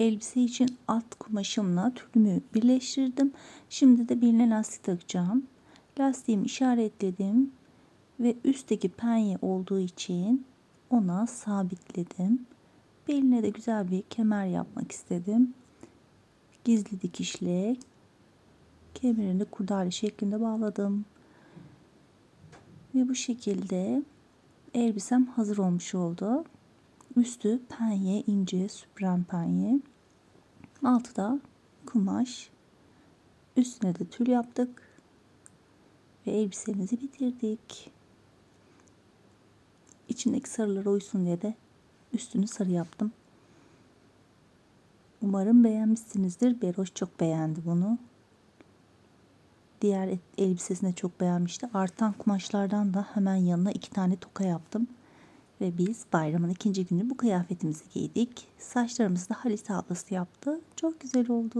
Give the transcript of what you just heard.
elbise için alt kumaşımla tülümü birleştirdim. Şimdi de birine lastik takacağım. Lastiğimi işaretledim ve üstteki penye olduğu için ona sabitledim. Beline de güzel bir kemer yapmak istedim. Gizli dikişle kemerini kurdale şeklinde bağladım. Ve bu şekilde elbisem hazır olmuş oldu. Üstü penye, ince, süpren penye. Altı da kumaş. Üstüne de tül yaptık. Ve elbisemizi bitirdik. İçindeki sarılar uysun diye de üstünü sarı yaptım. Umarım beğenmişsinizdir. Beroş çok beğendi bunu. Diğer elbisesini de çok beğenmişti. Artan kumaşlardan da hemen yanına iki tane toka yaptım. Ve biz bayramın ikinci günü bu kıyafetimizi giydik. Saçlarımızı da Halis ablası yaptı. Çok güzel oldu.